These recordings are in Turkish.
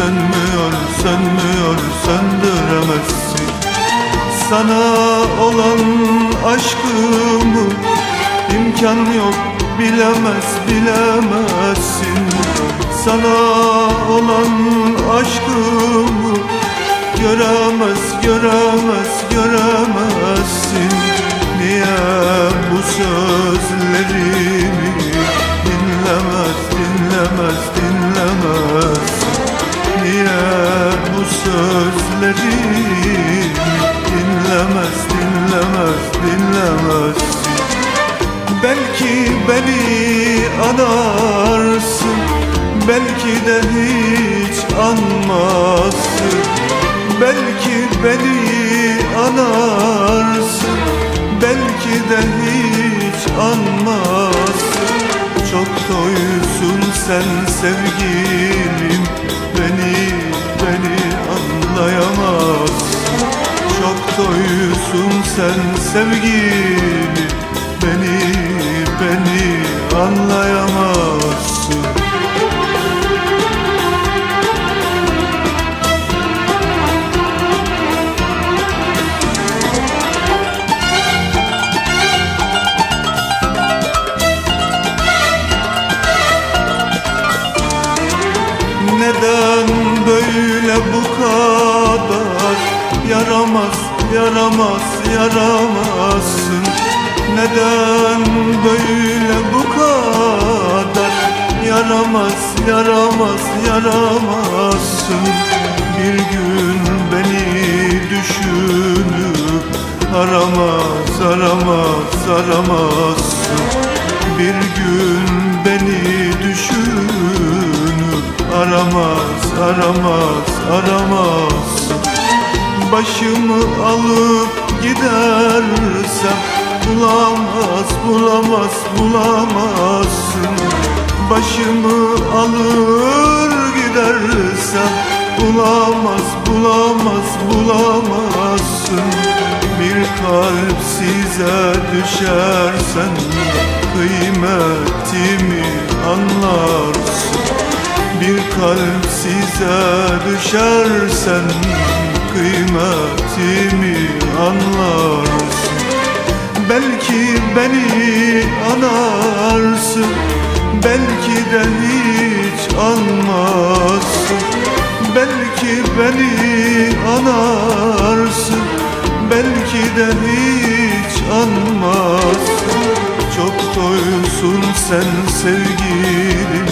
Sönmüyor, sönmüyor, söndüremezsin. Sana olan aşkımı imkan yok bilemez, bilemezsin. Sana olan aşkımı göremez, göremez, göremezsin. Niye bu sözlerimi Belki beni anarsın Belki de hiç anmazsın. Belki beni anarsın Belki de hiç anmazsın. Çok toysun sen sevgilim Beni, beni anlayamazsın. Çok toysun sen sevgilim Beni, beni anlayamazsın. Neden böyle bu kadar? Yaramaz, yaramaz, yaramazsın Neden böyle bu kadar? Yaramaz, yaramaz, yaramazsın. Bir gün beni düşünüp Aramaz, aramaz, aramazsın. Bir gün beni düşünüp Aramaz, aramaz, aramazsın. Başımı alıp gidersem Bulamaz, bulamaz, bulamazsın. Başımı alır gidersem Bulamaz, bulamaz, bulamazsın. Bir kalp size düşersen Kıymetimi anlarsın. Bir kalp size düşersen kıymetimi anlarsın beni anarsın. Belki de hiç anmazsın. Belki beni anarsın. Belki de hiç anmazsın. Çok doysun sen sevgilim.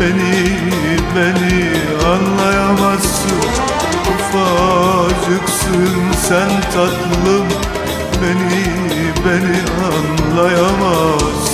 Beni, beni anlayamazsın. Ufacıksın sen tatlım. Beni, beni anlayamazsın